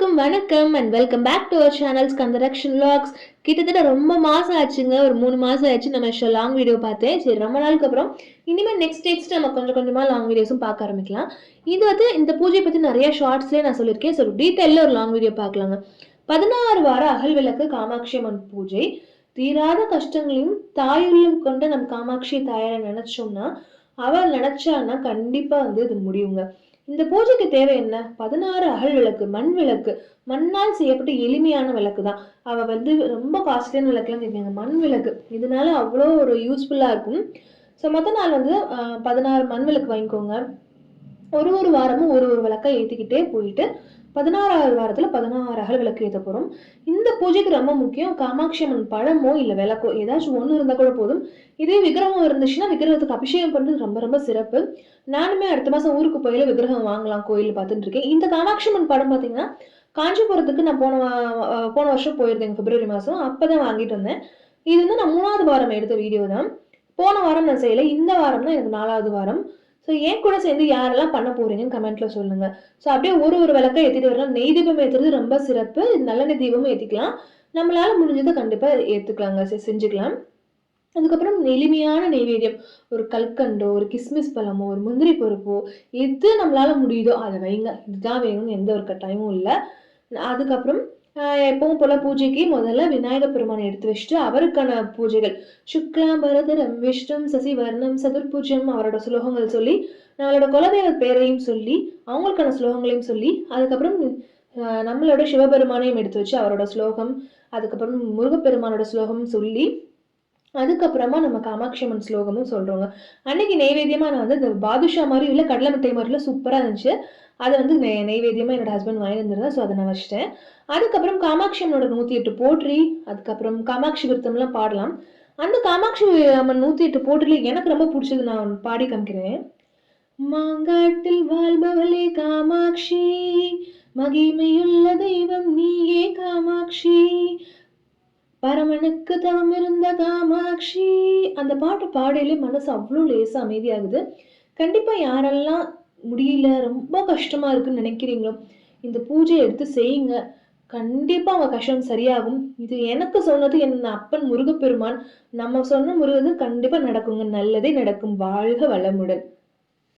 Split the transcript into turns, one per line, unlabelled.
எல்லாருக்கும் வணக்கம் and welcome back to our channels construction logs கிட்டத்தட்ட ரொம்ப மாசம் ஆச்சுங்க. ஒரு மூணு மாசம் ஆச்சு நம்ம லாங் வீடியோ பார்த்தேன். சரி ரொம்ப நாளுக்கு அப்புறம் இனிமேல் நெக்ஸ்ட் நெக்ஸ்ட் நம்ம கொஞ்சம் கொஞ்சமாக லாங் வீடியோஸும் பார்க்க ஆரம்பிக்கலாம். இது வந்து இந்த பூஜை பத்தி நிறைய ஷார்ட்ஸ்லேயே நான் சொல்லியிருக்கேன். ஸோ டீட்டெயிலில் ஒரு லாங் வீடியோ பார்க்கலாங்க. பதினாறு வார அகல் விளக்கு காமாட்சி அம்மன் பூஜை. தீராத கஷ்டங்களையும் தாயுள்ளம் கொண்ட நம் காமாட்சி தாயாரை நினைச்சோம்னா அவள் நினைச்சான்னா கண்டிப்பா வந்து இது முடியுங்க. இந்த பூஜைக்கு தேவை என்ன? பதினாறு அகல் விளக்கு மண் விளக்கு. மண்ணால் செய்யப்பட்ட எளிமையான விளக்கு தான். அவள் வந்து ரொம்ப காஸ்ட்லியான விளக்குலாம் கேட்குறாங்க. மண் விளக்கு. இதனால அவ்வளோ ஒரு யூஸ்ஃபுல்லாக இருக்கும். ஸோ மொத்த நாள் வந்து பதினாறு மண் விளக்கு வாங்கிக்கோங்க. ஒரு ஒரு வாரமும் ஒரு ஒரு விளக்கை ஏற்றிக்கிட்டே போயிட்டு பதினாறாவது வாரத்தில் பதினாறு அகல் விளக்கு ஏற்ற போகிறோம் இந்த பூஜைக்கு ரொம்ப முக்கியம். காமாட்சி அம்மன் பழமோ இல்லை விளக்கோ ஏதாச்சும் ஒன்று இருந்தால் கூட போதும். இதே விக்கிரகம் இருந்துச்சுன்னா விக்கிரகத்துக்கு அபிஷேகம் பண்ணுறது ரொம்ப ரொம்ப சிறப்பு. நானுமே அடுத்த மாதம் ஊருக்கு போயில விக்கிரகம் வாங்கலாம் கோயில் பார்த்துட்டு இருக்கேன். இந்த காமாட்சி அம்மன் படம் பார்த்தீங்கன்னா காஞ்சிபுரத்துக்கு நான் போன போன வருஷம் போயிருந்தேன் பிப்ரவரி மாதம் அப்போ தான் வாங்கிட்டு வந்தேன். இது வந்து நான் மூணாவது வாரம் எடுத்த வீடியோ தான் போன வாரம் நான் செய்யலை. இந்த வாரம் தான் எனக்கு நாலாவது வாரம். ஸோ என் கூட சேர்ந்து யாரெல்லாம் பண்ண போறீங்கன்னு கமெண்ட்ல சொல்லுங்க. ஸோ அப்படியே ஒரு ஒரு விளக்கம் ஏற்றிட்டு வரலாம். நெய் தீபம் ஏற்றுறது ரொம்ப சிறப்பு. நல்லெண்ணெய் தீபமும் ஏற்றிக்கலாம் நம்மளால முடிஞ்சதை கண்டிப்பாக ஏற்றுக்கலாங்க செஞ்சுக்கலாம். அதுக்கப்புறம் எளிமையான நெய்வேத்தியம். ஒரு கல்கண்டோ ஒரு கிஸ்மிஸ் பழமோ ஒரு முந்திரி பருப்போ எது நம்மளால முடியுதோ அதை வைங்க. இதுதான் வேணும்னு எந்த ஒரு கட்டாயமும் இல்லை. அதுக்கப்புறம் எப்பவும் போல பூஜைக்கு முதல்ல விநாயகர் பெருமானை எடுத்து வச்சுட்டு அவருக்கான பூஜைகள். சுக்லாம் பரதரம் விஷ்ணம் சசி வர்ணம் அவரோட ஸ்லோகங்கள் சொல்லி நம்மளோட குலதெய்வ பேரையும் சொல்லி அவங்களுக்கான ஸ்லோகங்களையும் சொல்லி அதுக்கப்புறம் நம்மளோட சிவபெருமானையும் எடுத்து வச்சு அவரோட ஸ்லோகம் அதுக்கப்புறம் முருகப்பெருமானோட ஸ்லோகம் சொல்லி அதுக்கப்புறமா நம்ம காமாட்சி அம்மன் ஸ்லோகமும் சொல்கிறோங்க அன்னைக்கு நெய்வேத்தியமாக நான் வந்து இந்த பாதுஷா மாதிரி இல்லை கடலை மிட்டாய் மாதிரிலாம் சூப்பராக இருந்துச்சு. அதை வந்து நெ நெய்வேத்தியமா என்னோட ஹஸ்பண்ட் வாங்கி வந்திருந்தேன் ஸோ அதை நான் வச்சிட்டேன். அதுக்கப்புறம் காமாட்சி அம்மனோட நூற்றி எட்டு போற்றி அதுக்கப்புறம் காமாட்சி விருத்தம்லாம் பாடலாம். அந்த காமாட்சி அம்மன் நூற்றி எட்டு போற்றில எனக்கு ரொம்ப பிடிச்சது நான் பாடி காமிக்கிறேன். மாங்காட்டில் வாழ்பவளே காமாட்சி மகிமையுள்ள தெய்வம் நீயே காமாட்சி. பரமனுக்கு தவம் இருந்த காமாட்சி. அந்த பாட்டு பாடையிலே மனசு அவ்வளோ லேசாக அமைதியாகுது. கண்டிப்பா யாரெல்லாம் முடியல ரொம்ப கஷ்டமா இருக்குன்னு நினைக்கிறீங்களோ இந்த பூஜையை எடுத்து செய்யுங்க. கண்டிப்பா அவங்க கஷ்டம் சரியாகும். இது எனக்கு சொன்னது என் அப்பன் முருகப்பெருமான். நம்ம சொன்ன முருகது கண்டிப்பா நடக்குங்க. நல்லதே நடக்கும். வாழ்க வளமுடன்.